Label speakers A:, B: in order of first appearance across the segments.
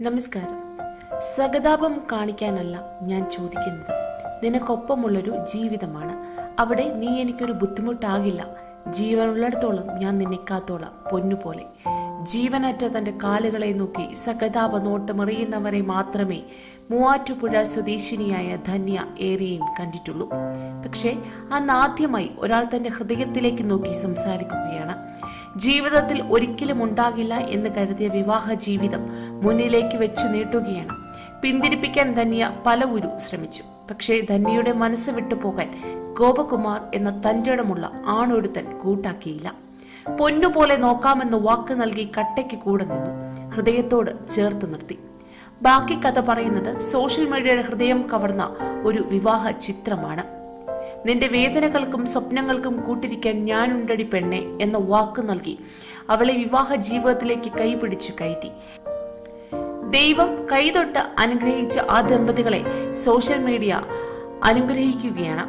A: നമസ്കാരം. സഹതാപം കാണിക്കാനല്ല ഞാൻ ചോദിക്കുന്നത്. നിനക്കൊപ്പമുള്ളൊരു ജീവിതമാണ്. അവിടെ നീ എനിക്കൊരു ബുദ്ധിമുട്ടാകില്ല. ജീവനുള്ളിടത്തോളം ഞാൻ നിന്നെ കാത്തോളാം പൊന്നുപോലെ ജീവനറ്റ തന്റെ കാലുകളെ നോക്കി സഹതാപ നോട്ടമറിയുന്നവരെ മാത്രമേ മൂവാറ്റുപുഴ സ്വദേശിനിയായ ധന്യ ഏറെയും കണ്ടിട്ടുള്ളൂ. പക്ഷേ അന്ന് ആദ്യമായി ഒരാൾ തന്റെ ഹൃദയത്തിലേക്ക് നോക്കി സംസാരിക്കുകയാണ്. ജീവിതത്തിൽ ഒരിക്കലും ഉണ്ടാകില്ല എന്ന് കരുതിയ വിവാഹ ജീവിതം മുന്നിലേക്ക് വെച്ചു നീട്ടുകയാണ്. പിന്തിരിപ്പിക്കാൻ ധന്യ പല ഉരു ശ്രമിച്ചു. പക്ഷേ ധന്യയുടെ മനസ്സ് വിട്ടുപോകാൻ ഗോപകുമാർ എന്ന തന്റെടമുള്ള ആണൊരുത്തൻ കൂട്ടാക്കിയില്ല. പൊന്നുപോലെ നോക്കാമെന്ന് വാക്ക് നൽകി കട്ടയ്ക്ക് കൂടെ നിന്നു. ഹൃദയത്തോട് ചേർത്ത് നിർത്തി. ബാക്കി കഥ പറയുന്നത് സോഷ്യൽ മീഡിയയുടെ ഹൃദയം കവർന്ന ഒരു വിവാഹ ചിത്രമാണ്. നിന്റെ വേദനകൾക്കും സ്വപ്നങ്ങൾക്കും കൂട്ടിരിക്കാൻ ഞാനുണ്ടടി പെണ്ണെ എന്ന വാക്ക് നൽകി അവളെ വിവാഹ ജീവിതത്തിലേക്ക് കൈപിടിച്ചു കയറ്റി. ദൈവം കൈതൊട്ട് അനുഗ്രഹിച്ച ആ ദമ്പതികളെ സോഷ്യൽ മീഡിയ അനുഗ്രഹിക്കുകയാണ്.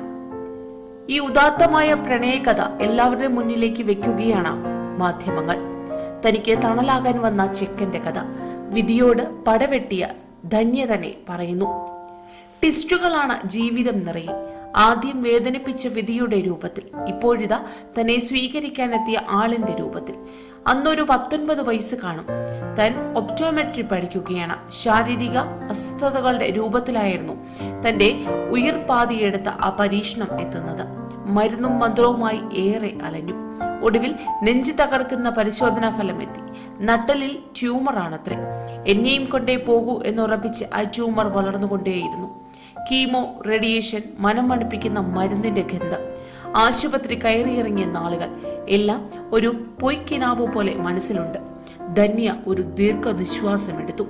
A: ഈ ഉദാത്തമായ പ്രണയകഥ എല്ലാവരുടെ മുന്നിലേക്ക് വെക്കുകയാണ് മാധ്യമങ്ങൾ. തനിക്ക് തണലാകാൻ വന്ന ചെക്കന്റെ കഥ വിധിയോട് പടവെട്ടിയ ധന്യ തന്നെ പറയുന്നു. ടിസ്റ്റുകളാണ് ജീവിതം നിറയെ. ആദ്യം വേദനിപ്പിച്ച വിധിയുടെ രൂപത്തിൽ. ഇപ്പോഴിതാ തന്നെ സ്വീകരിക്കാനെത്തിയ ആളിന്റെ രൂപത്തിൽ. അന്നൊരു പത്തൊൻപത് വയസ്സ് കാണും. തൻ ഒപ്റ്റോമെട്രി പഠിക്കുകയാണ്. ശാരീരിക അസ്വസ്ഥതകളുടെ രൂപത്തിലായിരുന്നു തന്റെ ഉയർപ്പാതിയെടുത്ത ആ പരീക്ഷണം എത്തുന്നത്. മരുന്നും മന്ത്രവുമായി ഏറെ അലഞ്ഞു. ഒടുവിൽ നെഞ്ചു തകർക്കുന്ന പരിശോധനാ ഫലം എത്തി നട്ടലിൽ ട്യൂമറാണത്രേ. എന്നെയും കൊണ്ടേ പോകൂ എന്നുറപ്പിച്ച് ആ ട്യൂമർ വളർന്നുകൊണ്ടേയിരുന്നു. കീമോ റേഡിയേഷൻ മനം മണിപ്പിക്കുന്ന മരുന്നിന്റെ ഗന്ധം ആശുപത്രി കയറിയിറങ്ങിയ നാളുകൾ എല്ലാം ഒരു പൊയ്ക്കിനാവു പോലെ മനസ്സിലുണ്ട്. ധന്യ ഒരു ദീർഘനിശ്വാസം എടുത്തു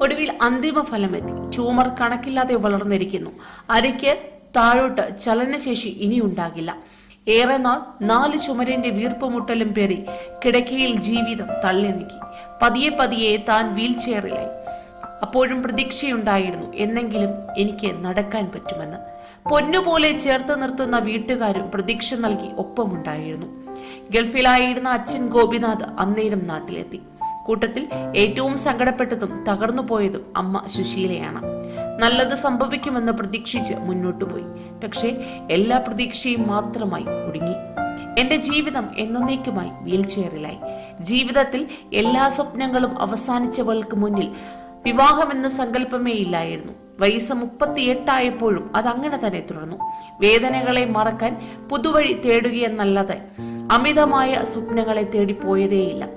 A: ഒടുവിൽ അന്തിമ ഫലമെത്തി ട്യൂമർ കണക്കില്ലാതെ വളർന്നിരിക്കുന്നു. അരയ്ക്ക് താഴോട്ട് ചലനശേഷി ഇനി ഉണ്ടാകില്ല ഏറെ നാൾ നാല് ചുമരിന്റെ വീർപ്പുമുട്ടലും പേറി കിടക്കയിൽ ജീവിതം തള്ളി നീക്കി. പതിയെ പതിയെ താൻ വീൽ ചെയറിലായി അപ്പോഴും പ്രതീക്ഷയുണ്ടായിരുന്നു എന്നെങ്കിലും എനിക്ക് നടക്കാൻ പറ്റുമെന്ന്. പൊന്നുപോലെ ചേർത്ത് നിർത്തുന്ന വീട്ടുകാരും പ്രതീക്ഷ നൽകി ഒപ്പമുണ്ടായിരുന്നു. ഗൾഫിലായിരുന്ന അച്ഛൻ ഗോപിനാഥ് അന്നേരം നാട്ടിലെത്തി. കൂട്ടത്തിൽ ഏറ്റവും സങ്കടപ്പെട്ടതും തകർന്നു പോയതും അമ്മ സുശീലയാണ്. നല്ലത് സംഭവിക്കുമെന്ന് പ്രതീക്ഷിച്ച് മുന്നോട്ടു പോയി. പക്ഷേ എല്ലാ പ്രതീക്ഷയും മാത്രമായി ഒടുങ്ങി. എന്റെ ജീവിതം എന്നേക്കുമായി വീൽ ചെയറിലായി ജീവിതത്തിൽ എല്ലാ സ്വപ്നങ്ങളും അവസാനിച്ചവൾക്ക് മുന്നിൽ വിവാഹമെന്ന സങ്കല്പമേ ഇല്ലായിരുന്നു. വയസ്സ് മുപ്പത്തിയെട്ടായപ്പോഴും അങ്ങനെ തന്നെ തുടർന്നു. വേദനകളെ മറക്കാൻ പുതുവഴി തേടുകയെന്നല്ലാതെ അമിതമായ സ്വപ്നങ്ങളെ തേടി പോയതേയില്ല.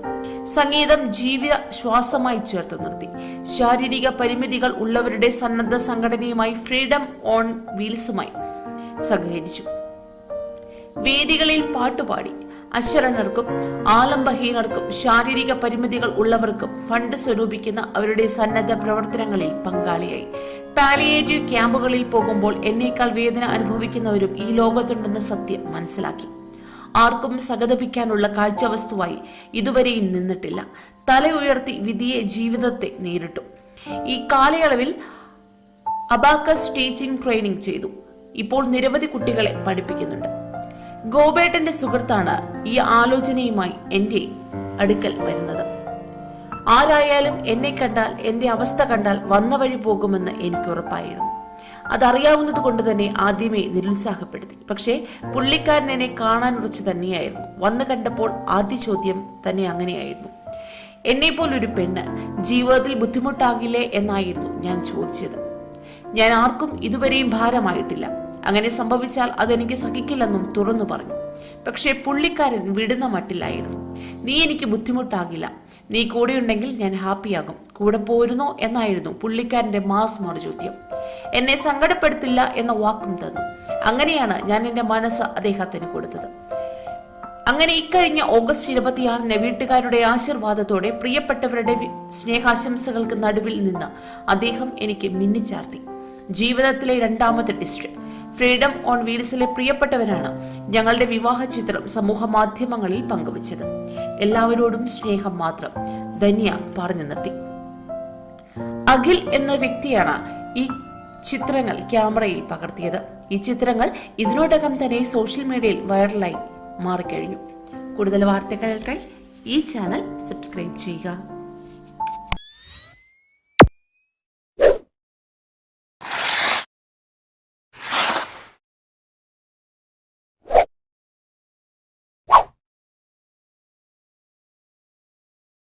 A: സംഗീതം ജീവിത ശ്വാസമായി ചേർത്ത് നിർത്തി. ശാരീരിക പരിമിതികൾ ഉള്ളവരുടെ സന്നദ്ധ സംഘടനയുമായി ഫ്രീഡം ഓൺ വീൽസുമായി സഹകരിച്ചു. വേദികളിൽ പാട്ടുപാടി. അശരണർക്കും ആലംബഹീനർക്കും ശാരീരിക പരിമിതികൾ ഉള്ളവർക്കും ഫണ്ട് സ്വരൂപിക്കുന്ന അവരുടെ സന്നദ്ധ പ്രവർത്തനങ്ങളിൽ പങ്കാളിയായി. പാലിയേറ്റീവ് ക്യാമ്പുകളിൽ പോകുമ്പോൾ എന്നേക്കാൾ വേദന അനുഭവിക്കുന്നവരും ഈ ലോകത്തുണ്ടെന്ന സത്യം മനസ്സിലാക്കി. ആർക്കും സഹതപിക്കാനുള്ള കാഴ്ചവസ്തുവായി ഇതുവരെയും നിന്നിട്ടില്ല. തല ഉയർത്തി വിധിയെ ജീവിതത്തെ നേരിട്ടു. ഈ കാലയളവിൽ അബാക്കസ് ടീച്ചിങ് ട്രെയിനിങ് ചെയ്തു. ഇപ്പോൾ നിരവധി കുട്ടികളെ പഠിപ്പിക്കുന്നുണ്ട്. ഗോപേട്ടന്റെ സുഹൃത്താണ് ഈ ആലോചനയുമായി എന്റെ അടുക്കൽ വരുന്നത്. ആരായാലും എന്നെ കണ്ടാൽ എന്റെ അവസ്ഥ കണ്ടാൽ വന്ന വഴി പോകുമെന്ന് എനിക്ക് ഉറപ്പായിരുന്നു. അതറിയാവുന്നത് കൊണ്ട് തന്നെ ആദ്യമേ നിരുത്സാഹപ്പെടുത്തി. പക്ഷേ പുള്ളിക്കാരൻ എന്നെ കാണാൻ വെച്ച് തന്നെയായിരുന്നു. വന്ന് കണ്ടപ്പോൾ ആദ്യ ചോദ്യം തന്നെ അങ്ങനെയായിരുന്നു. എന്നെ പോലൊരു പെണ്ണ് ജീവിതത്തിൽ ബുദ്ധിമുട്ടാകില്ലേ? എന്നായിരുന്നു ഞാൻ ചോദിച്ചത്. ഞാൻ ആർക്കും ഇതുവരെയും ഭാരമായിട്ടില്ല. അങ്ങനെ സംഭവിച്ചാൽ അതെനിക്ക് സഹിക്കില്ലെന്നും തുറന്നു പറഞ്ഞു. പക്ഷേ പുള്ളിക്കാരൻ വിടുന്ന മട്ടിലായിരുന്നു. നീ എനിക്ക് ബുദ്ധിമുട്ടാകില്ല. നീ കൂടെയുണ്ടെങ്കിൽ ഞാൻ ഹാപ്പിയാകും. കൂടെ പോരുന്നോ? എന്നായിരുന്നു പുള്ളിക്കാരന്റെ മാസ് മറുചോദ്യം എന്നെ സങ്കടപ്പെടുത്തില്ല എന്ന വാക്കും തന്നു. അങ്ങനെയാണ് ഞാൻ എന്റെ മനസ്സ് അദ്ദേഹത്തിന് കൊടുത്തത്. അങ്ങനെ ഇക്കഴിഞ്ഞ ഓഗസ്റ്റ് ഇരുപത്തിയാറിന് വീട്ടുകാരുടെ ആശീർവാദത്തോടെ പ്രിയപ്പെട്ടവരുടെ സ്നേഹാശംസകൾക്ക് നടുവിൽ നിന്ന് അദ്ദേഹം എനിക്ക് മിന്നിച്ചാർത്തി. ജീവിതത്തിലെ രണ്ടാമത്തെ ടിസ്റ്റ് ഫ്രീഡം ഓൺ വീൽസിലെ പ്രിയപ്പെട്ടവരാണ് ഞങ്ങളുടെ വിവാഹ ചിത്രം സമൂഹ മാധ്യമങ്ങളിൽ പങ്കുവച്ചത്. എല്ലാവരോടും സ്നേഹം മാത്രം ധന്യ പറഞ്ഞു നിർത്തി. അഖിൽ എന്ന വ്യക്തിയാണ് ഈ ചിത്രങ്ങൾ ക്യാമറയിൽ പകർത്തിയത്. ഈ ചിത്രങ്ങൾ ഇതിനോടകം തന്നെ സോഷ്യൽ മീഡിയയിൽ വൈറലായി മാറിക്കഴിഞ്ഞു. കൂടുതൽ വാർത്തകൾക്കായി ഈ ചാനൽ സബ്സ്ക്രൈബ് ചെയ്യുക.